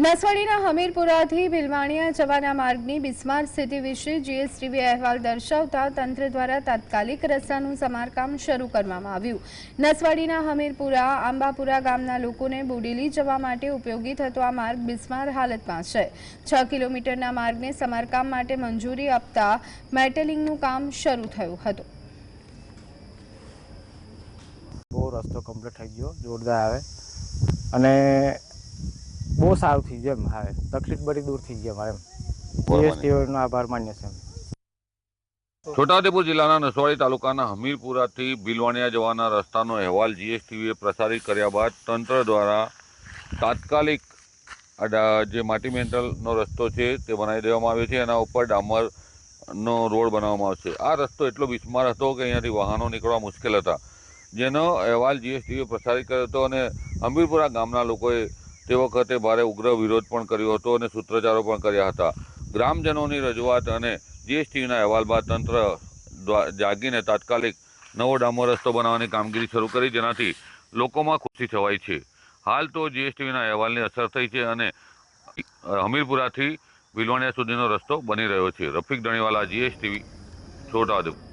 નસવાડીના હમીરપુરાથી ભીલવાણિયા જવાના માર્ગની બિસ્માર સ્થિતિ વિશે જીએસટીવી અહેવાલ દર્શાવતા તંત્ર દ્વારા તાત્કાલિક રસ્તાનું સમારકામ શરૂ કરવામાં આવ્યું. નસવાડીના હમીરપુરા, આંબાપુરા ગામના લોકોને બોડેલી જવા માટે ઉપયોગી થતો આ માર્ગ બિસ્માર હાલતમાં છે. છ કિલોમીટરના માર્ગને સમારકામ માટે મંજૂરી આપતા મેટલિંગનું કામ શરૂ થયું હતું. બહુ રસ્તો કમ્પ્લીટ થઈ ગયો, જોરદાર આવે. અને બહુ સારું થઈ ગયું એમ હવે તકલીફ બધી દૂર થઈ ગઈ અમારે એમ. જીએસટીનો આભાર માન્ય છે છોટાઉદેપુર જિલ્લાના નસવાડી તાલુકાના હમીરપુરાથી ભીલવાણિયા જવાના રસ્તાનો અહેવાલ જીએસટીવીએ પ્રસારિત કર્યા બાદ તંત્ર દ્વારા તાત્કાલિક જે માટી મેન્ટલનો રસ્તો છે તે બનાવી દેવામાં આવ્યો છે. એના ઉપર ડામરનો રોડ બનાવવામાં આવશે આ રસ્તો એટલો બિસ્માર હતો કે અહીંયાથી વાહનો નીકળવા મુશ્કેલ હતા. જેનો અહેવાલ જીએસટીવીએ પ્રસારિત કર્યો હતો અને હમીરપુરા ગામના લોકોએ તે વખતે ભારે ઉગ્ર વિરોધ પણ કર્યો હતો અને સૂત્રોચ્ચારો પણ કર્યા હતા. ગ્રામજનોની રજૂઆત અને જીએસટીના અહેવાલ બાદ તંત્ર જાગીને તાત્કાલિક નવો ડામો રસ્તો બનાવવાની કામગીરી શરૂ કરી, જેનાથી લોકોમાં ખુશી છવાઈ છે. હાલ તો જીએસટીના અહેવાલની અસર થઈ છે અને હમીરપુરાથી ભીલવાણિયા સુધીનો રસ્તો બની રહ્યો છે. રફીક ધણીવાલા, જીએસટીવી છોટાઉદેપુર